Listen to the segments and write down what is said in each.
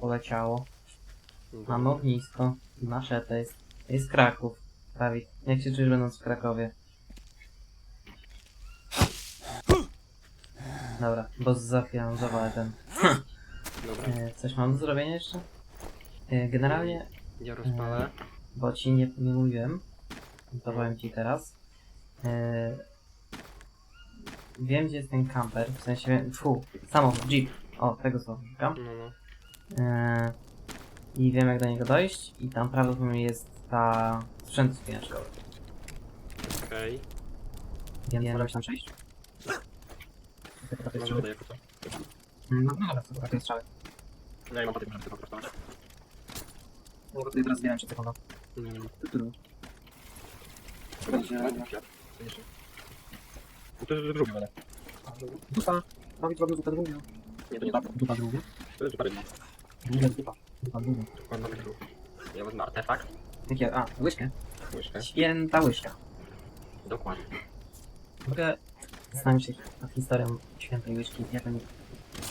Poleciało. Mamy ognisko. Maszeta jest. Jest Kraków. Dawid, jak się czujesz będąc w Krakowie? Dobra, bo za chwilę mam zawalę ten. Dobra, E, coś mam do zrobienia jeszcze? E, generalnie, ja rozpalę. bo ci nie, nie mówiłem, to powiem ci teraz. E, wiem gdzie jest ten camper, w sensie, fu, samochód, jeep. O, tego słowa szukam. No, no. E, I wiem jak do niego dojść i tam prawdopodobnie jest ta sprzęt spinaczkowy. Okej. Wiem, wiem, jak tam przejść? Mam wodę jako to. No, no dobra, to takie strzały. Ja nie mam patyku, żeby tego prostować. No tutaj teraz zbieram się sekundę. Nie, nie mam. No to jest drugie wodę. Dupa. Dawid robił dupę drugią. Nie, to nie Dupa, tak. dupa druga. To jest parę dni. Dupa. Dupa druga. Dokładnie tak było. Ja wezmę artefakt. Jakie? A, łyżkę. Łyżkę. Święta łyżka. Dokładnie. Mogę zastanowić się nad historią świętej łyżki. Jak oni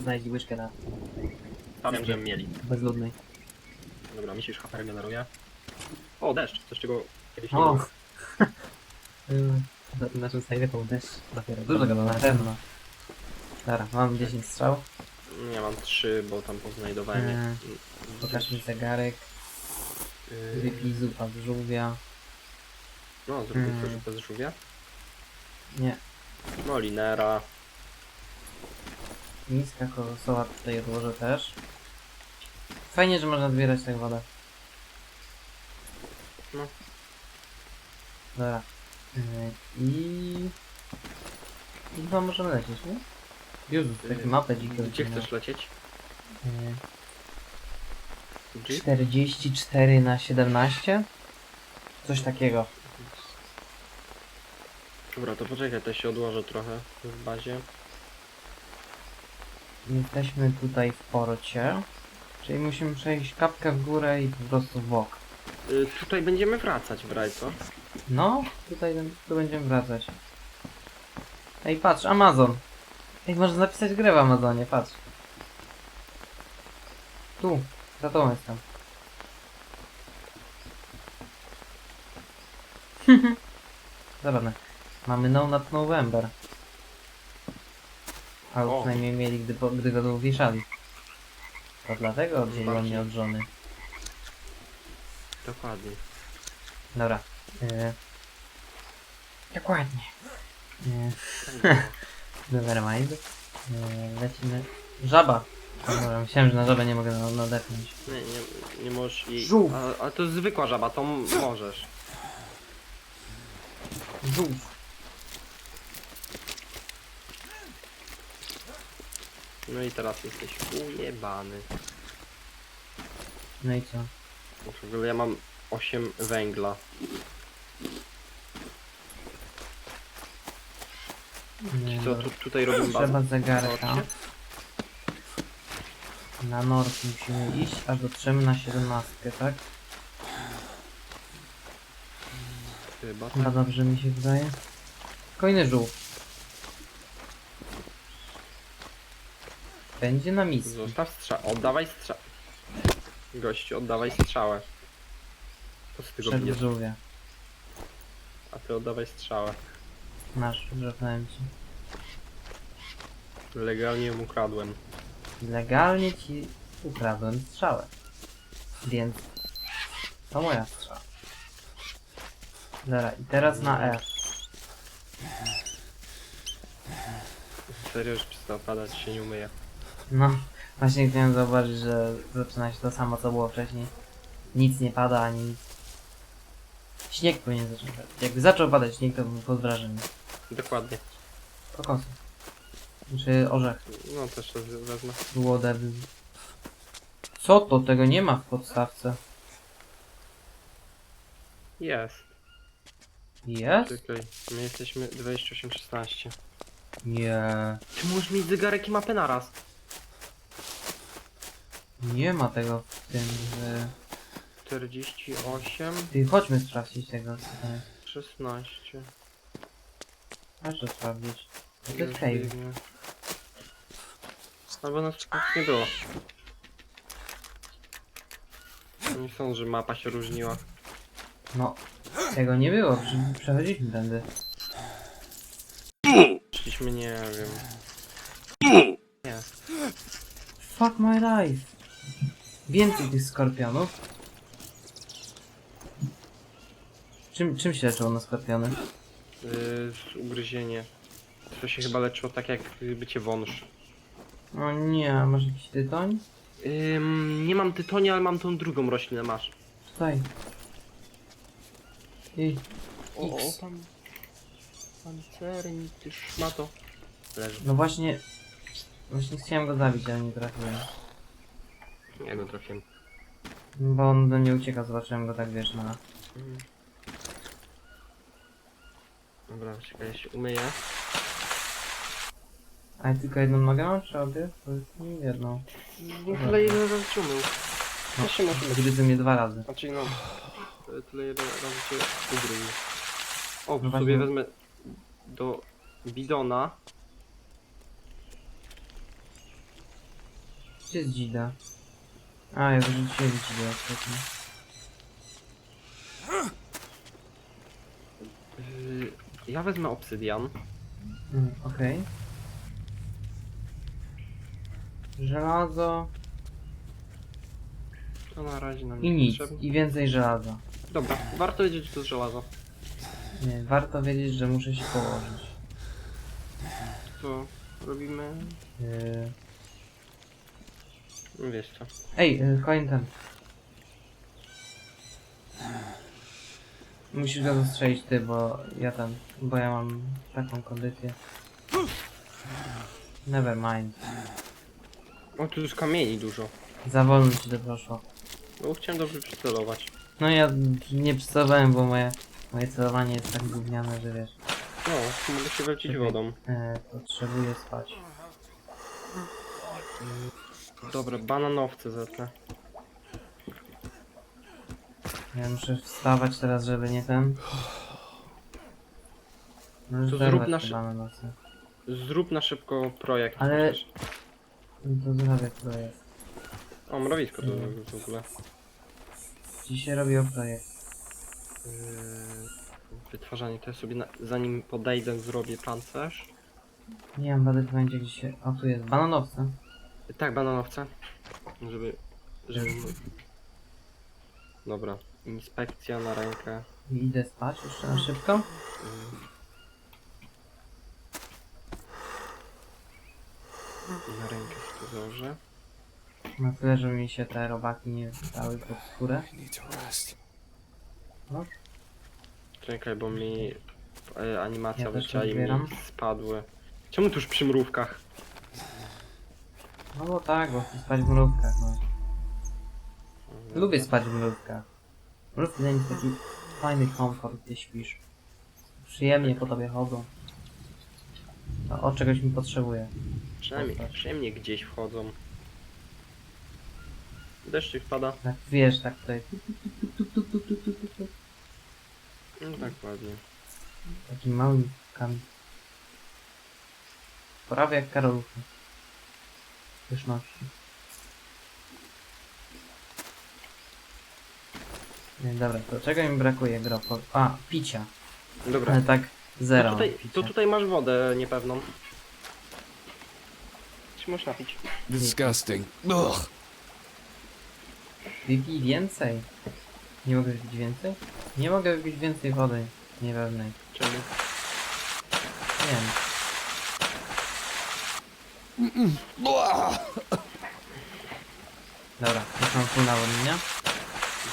znaleźli łyżkę na Stawiam, że mieli. bezludnej. Dobra, misisz HP generuje. O, deszcz. Coś czego kiedyś nie O! było. Na tym naszym to deszcz dopiero. Dużo go na pewno. Dobra, mam 10 strzał. Nie, mam trzy, bo tam poznajdowałem. Eee, Pokaż mi zegarek. Yy, Wypij zupa z żółwia. No, zrobię Mm. to, że bez żółwia. Nie. No, linera. Niska kolosowa tutaj odłożę też. Fajnie, że można zbierać tak wodę. No. Dobra. Yy, I... I chyba możemy lecieć, nie? Już, takie mapę dzikie Gdzie odcinam. chcesz lecieć? Yy, Gdzie? 44 na 17? Coś takiego. Dobra, to poczekaj, to się odłożę trochę w bazie. Jesteśmy tutaj w porcie. Czyli musimy przejść kapkę w górę i po prostu w bok. Y, tutaj będziemy wracać w raj, co? No, tutaj tu będziemy wracać. Ej, patrz, Amazon. Ej, można zapisać grę w Amazonie, patrz. Tu, za tobą jestem. Zabawne. Mamy No Not November. Albo O. przynajmniej mieli, gdy, po- gdy go tu wieszali. To dlatego oddzieliło mnie od żony. Dokładnie. Dobra. Yy. Dokładnie. Yy. Nevermind. Yy, lecimy. Żaba. O, Dobra, myślałem, że na żabę nie mogę na- nadepnąć. Nie, nie, nie możesz jej... Żółw. A, a to jest zwykła żaba, to m- możesz. Żółw. No i teraz jesteś ujebany. No i co? W ogóle ja mam 8 węgla. Nie, Co, dobra. tu, tutaj robimy Trzeba bazę? zegarka. Na nord musimy iść, aż dotrzemy na 17, tak? Chyba Chyba tak. dobrze mi się wydaje. Kolejny żółw. Będzie na misji. Zostaw strzał. Oddawaj strzał. Gościu, oddawaj strzałę. Po co ty go Przed bijesz? żółwia. A ty oddawaj strzałę. Masz, dropnąłem ci. Legalnie ją ukradłem. Legalnie ci ukradłem strzałę. Więc to moja strzała. Dobra, i teraz na E. Serio, już przestał padać, się nie umyje. No, właśnie chciałem zauważyć, że zaczyna się to samo co było wcześniej. Nic nie pada ani nic. Śnieg powinien zacząć padać. Jakby zaczął padać śnieg, to bym pod wrażeniem. Dokładnie. Kokosy. Czy orzech. No też to wezmę. Łodew. Co to? Tego nie ma w podstawce. Jest. Jest? Czekaj. My jesteśmy 28-16. Nie. Ty możesz mieć zegarek i mapę naraz. Nie ma tego w tym, że... 48, Ty, chodźmy sprawdzić tego, co tam jest. 16. Aż to sprawdzić. To Już jest cave. biegnie. Albo nas przypadkiem nie było. Nie sądzę, że mapa się różniła. No, tego nie było, prze- przechodziliśmy tędy. Szliśmy, nie wiem. Nie. Fuck my life. Więcej tych skorpionów. Czym, czym się leczyło na skorpiony? Yy, ugryzienie. To się chyba leczyło tak jak bycie wąż. O nie, a masz jakiś tytoń? Ym, nie mam tytonia, ale mam tą drugą roślinę, masz. Tutaj. I O, X. tam... Pancernik, ty szmato. Leży. no właśnie... Właśnie chciałem go zabić, ale nie trafiłem. Ja go trafiłem. Bo on do mnie ucieka, zobaczyłem go tak wiesz na... Mhm. Dobra, czekaj, ja się umyję. A tylko jedną nogę mam, czy obie? To jest nie jedną. No tyle ile razy cię umył. No, się może myć. Gryzł mnie dwa razy. Znaczy no, tyle- tyle ile razy cię ugryzł. O, No sobie właśnie. wezmę do bidona. Gdzie jest dzida? A, ja wyrzuciłem dzidę ostatnio. Yy, ja wezmę obsydian. Mm, Okej. Żelazo To na razie nam i nie nic. potrzebne. I więcej żelaza. Dobra, warto wiedzieć, że to jest żelazo. Nie, warto wiedzieć, że muszę się położyć. To robimy... Yy... Wiesz co. Ej, yy, koń Musisz go zastrzelić ty, bo ja ten, bo ja mam taką kondycję. Never mind. O, tu już kamieni dużo. Za wolno ci to poszło. No chciałem dobrze przycelować. No ja nie przycelowałem, bo moje, moje celowanie jest tak gówniane, że wiesz. No, mogę się wlecieć Czekaj. wodą. E, potrzebuję spać. Dobra, bananowce zetnę. Ja muszę wstawać teraz, żeby nie ten. No, To zerwać zrób te. Zrób na szybko projekt. Ale- chociaż. To zrobię projekt. O, mrowisko to Mm. w ogóle. Dzisiaj robię projekt. Yy, wytwarzanie to ja sobie na, zanim podejdę zrobię pancerz. Nie wiem, będę będzie gdzieś się... O, tu jest bananowce. Tak, bananowce. Żeby... żeby... Dobra, inspekcja na rękę. Idę spać jeszcze na szybko. Na rękę się założę. Na tyle, żeby mi się te robaki nie stały pod skórę. Czekaj, bo mi e, animacja Ja też leciała i mi odbieram. spadły. Czemu tu już przy mrówkach? No bo tak, bo chcę spać w mrówkach, no. Lubię spać w mrówkach prostu daje mi taki fajny komfort, gdy śpisz. Przyjemnie po tobie chodzą. A o czegoś mi potrzebuje. Przynajmniej, Postać. przynajmniej gdzieś wchodzą. Deszczyk wpada. Tak wiesz, tak tutaj. No tak ładnie. Takim małym kamień. Prawie jak karoluchy. Pyszności. Nie, dobra, to czego mi brakuje, gro? Po- A, picia. Dobra. Ale tak zero. To tutaj, picia. to tutaj masz wodę niepewną. Czy możesz napić? Disgusting. Ugh. Wypij więcej. Nie mogę wypić więcej? Nie mogę wypić więcej wody niepewnej. Czemu? Nie wiem. Blah. Dobra, już mam full nawodnienia.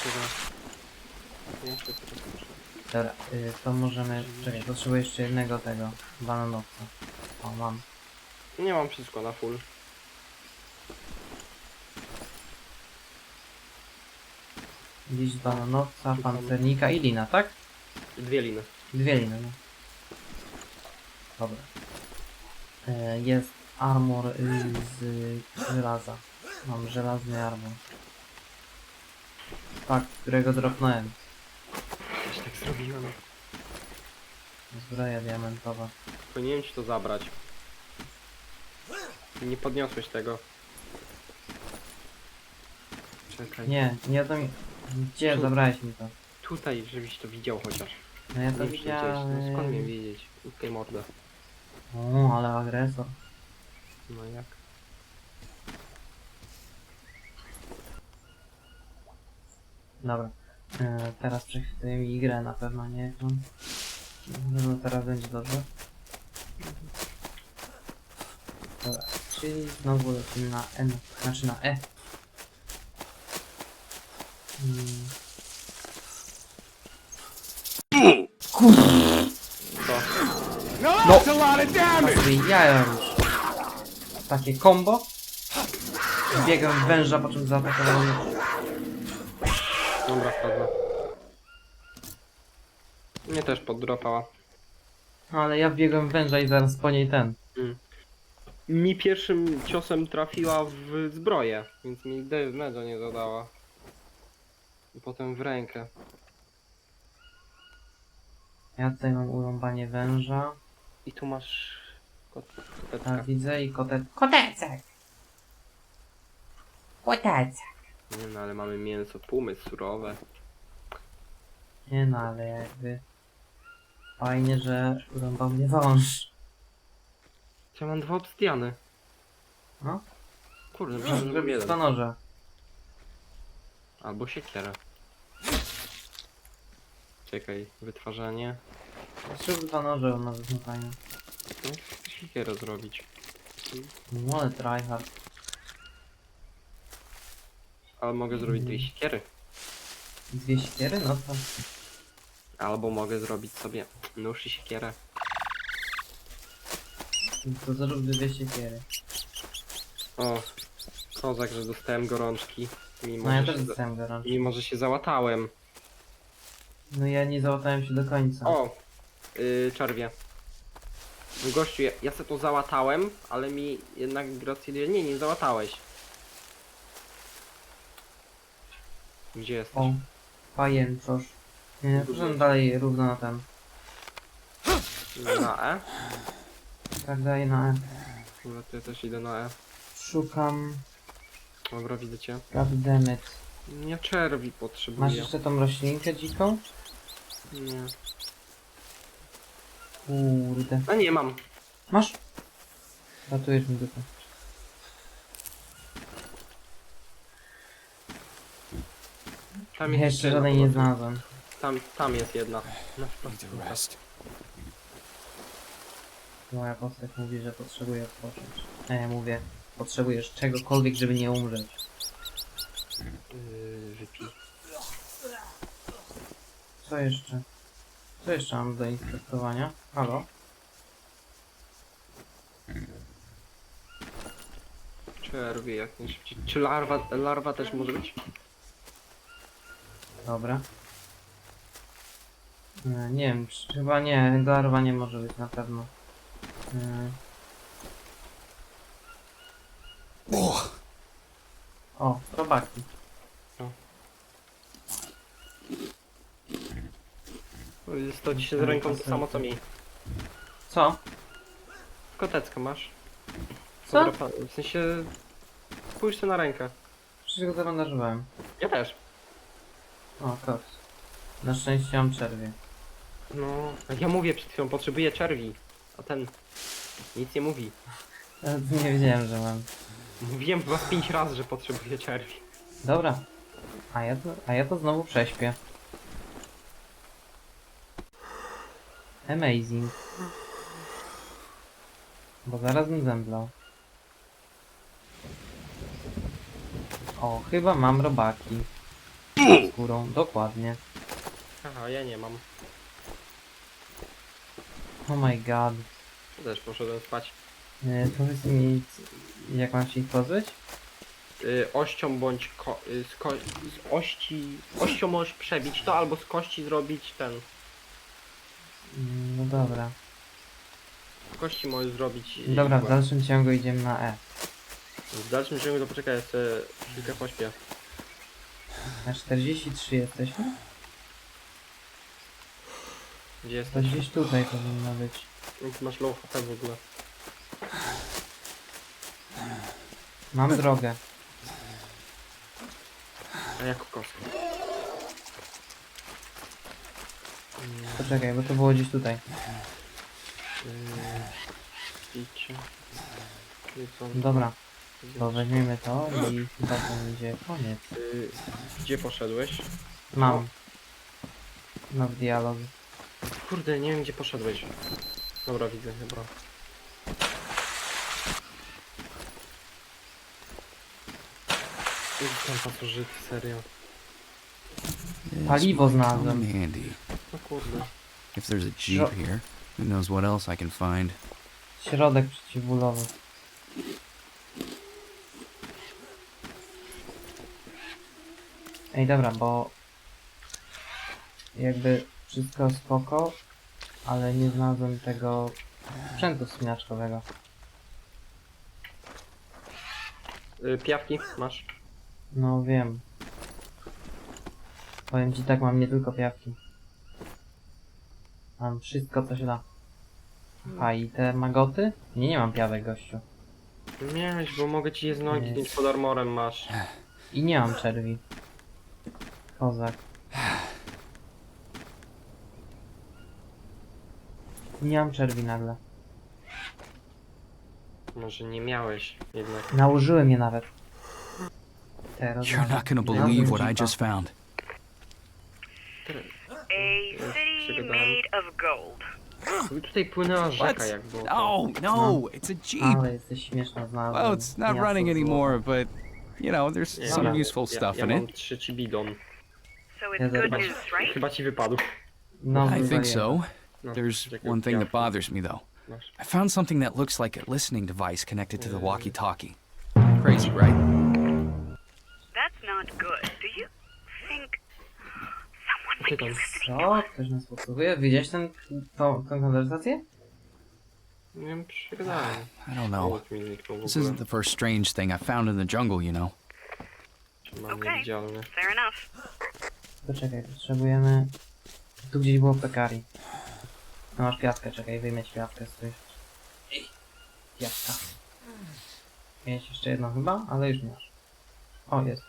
Dobra. Dobra, y, to możemy... Czekaj, potrzebuję jeszcze jednego tego bananowca. O, mam. Nie mam wszystko na full. Gdzieś bananowca, pancernika i lina, tak? Dwie liny. Dwie liny, no. Dobra. E, jest armor y, z żelaza. Mam żelazny armor. Tak, którego dropnąłem. Zrobiłem. Zbroja diamentowa. Powinienem ci to zabrać. Nie podniosłeś tego. Czekaj. Nie, nie o to mi... Gdzie Tu. zabrałeś mi to? Tutaj, żebyś to widział chociaż. No ja to Nie przecież, no skąd mnie widziałem. wiedzieć? Tutaj mordę. O, ale agresor. No jak? Dobra. E, teraz przechwytuję mi grę na pewno, nie? No, no teraz będzie dobrze. Dobra, czyli znowu lecimy na N, znaczy na E. Hmm, Co? No, jaja już. Takie combo. Biegam w węża, po czym zaatakował wchodzę. Mnie też poddropała. Ale ja wbiegłem w węża i zaraz po niej ten. Mi pierwszym ciosem trafiła w zbroję, więc mi damage'a nie zadała. I potem w rękę. Ja tutaj mam urąbanie węża. I tu masz kot, koteczka. Tak, widzę i kotet... Kotecek! Kotecek! Nie no, ale mamy mięso, półmysł surowe. Nie no, ale jakby... Fajnie, że urąbał mnie wąż. Ja mam dwa obstiany. No, Kurde, że mam zrobić jeden. dwa noże. Albo siekierę. Czekaj, wytwarzanie. Zrób dwa noże, on nawet nie fajnie. No, siekierę zrobić. No, ale tryhard. Ale mogę zrobić dwie Mhm. siekiery. Dwie siekiery? No to... Albo mogę zrobić sobie nóż i siekierę. To zrób dwie siekiery. O, kozak, że dostałem gorączki. Mimo, No ja że, też się, za- dostałem gorączkę. mimo że się załatałem. No ja nie załatałem się do końca. O, yy, czerwie. Gościu, ja, ja se to załatałem, ale mi jednak gratuluje. Nie, nie załatałeś. Gdzie jesteś? O, pajęczosz. Nie, proszę dalej równo na ten. Na E? Tak dalej na E. Dobra, to ja też idę na E. Szukam... Dobra, widzę cię. Goddammit. Nie czerwi Masz potrzebuję. jeszcze tą roślinkę dziką? Nie. Kurde. A nie, mam. Masz? Ratujesz mi dupę. Tam jest jeszcze żadnej nie znalazłem. Tam, tam jest jedna. No, Need to rest. Moja postać mówi, że potrzebuje odpocząć. A ja mówię, potrzebujesz czegokolwiek, żeby nie umrzeć. Yy, wypij. Co jeszcze? Co jeszcze mam do inspektowania? Halo? Czerwie jak najszybciej. Czy larwa, larwa też może być? Dobra. E, nie wiem, czy, chyba nie, larwa nie może być na pewno. Oh, o, robaki. Jest to dzisiaj z ręką to samo co mi. Co? Koteckę masz? Co? W sensie... Spójrz sobie na rękę. Przecież go zabandażowałem. Ja też. O, koks. Na szczęście mam przerwie. No, ja mówię przed chwilą, potrzebuję czerwi. A ten... Nic nie mówi. Nawet nie wiedziałem, że mam. Mówiłem chyba z pięć razy, że potrzebuję czerwi. Dobra. A ja to, a ja to znowu prześpię. Amazing. Bo zaraz bym zemdlał. O, chyba mam robaki. Z Skórą, dokładnie. Aha, ja nie mam. Oh my god. Też poszedłem spać. E, powiedz mi, c- jak mam się ich pozbyć? Y, ością bądź ko y, z, ko z ości... Ością możesz przebić to, albo z kości zrobić ten... Mm, No dobra. Z kości możesz zrobić... y, Dobra, w igłę. dalszym ciągu idziemy na E. W dalszym ciągu to poczekaj, jeszcze chwilkę pośpię. Na 43 jesteśmy? Gdzie To jesteś? gdzieś tutaj powinno być. Ty masz low HP w ogóle. Mam drogę. A jako kostkę. Poczekaj, bo to było gdzieś tutaj. Picie. Dobra, to weźmiemy to i chyba to będzie koniec. Y, Gdzie poszedłeś? Mam. No w dialog. Kurde, nie wiem gdzie poszedłeś. Dobra, widzę chyba. Kurde, Tam pasożyty, serio. Paliwo znalazłem. handy. No kurde. If there's a jeep Sure. here, who knows what else I can find. Środek przeciwbólowy. Ej, dobra, bo jakby wszystko spoko, ale nie znalazłem tego sprzętu wspinaczkowego. Y, Piawki masz? No wiem. Powiem ci tak, mam nie tylko piawki. Mam wszystko, co się da. A i te magoty? Nie, nie mam piawek, gościu. Miałeś, bo mogę ci je Nie. nic pod armorem masz. I nie mam czerwi. Kozak. Nie mam czerwi nagle. Może nie miałeś jednak. Nałożyłem je nawet. Teraz You're not gonna believe what I jeepa. just found. A city made of gold. Tutaj płynęła rzeka jak było. No, no, it's a jeep. Ale jesteś śmieszna znalazłem. Well, it's not miasto running zło. anymore, but you know, there's Ja some mam- useful ja, stuff ja in mam it. bidon. So Yeah, that good much. news, right? Chyba ci wypadł. No, I think so. No, There's one thing that bothers me though. I found something that looks like a listening device connected to the walkie-talkie. Crazy, right? That's not good. Do you think someone might be Czytam. listening? Co? Ktoś nas podsłuchuje? Widziałeś ten, tą, tą konwersację? Nie wiem, przegadałem. I don't know. Głos mi zniknął w This ogóle. isn't the first strange thing I found in the jungle, you know. Czy mam Okej. niewidzialny. Fair enough. Poczekaj, potrzebujemy... Tu gdzieś było pekari. No masz piaskę, czekaj, wyjmę ci piaskę, stój. Piaska. Miałeś jeszcze jedną chyba, ale już nie masz. O, jest.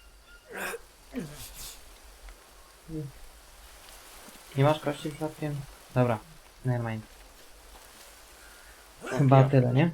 Nie masz kości przypadkiem? Dobra, nevermind. Chyba tyle, nie?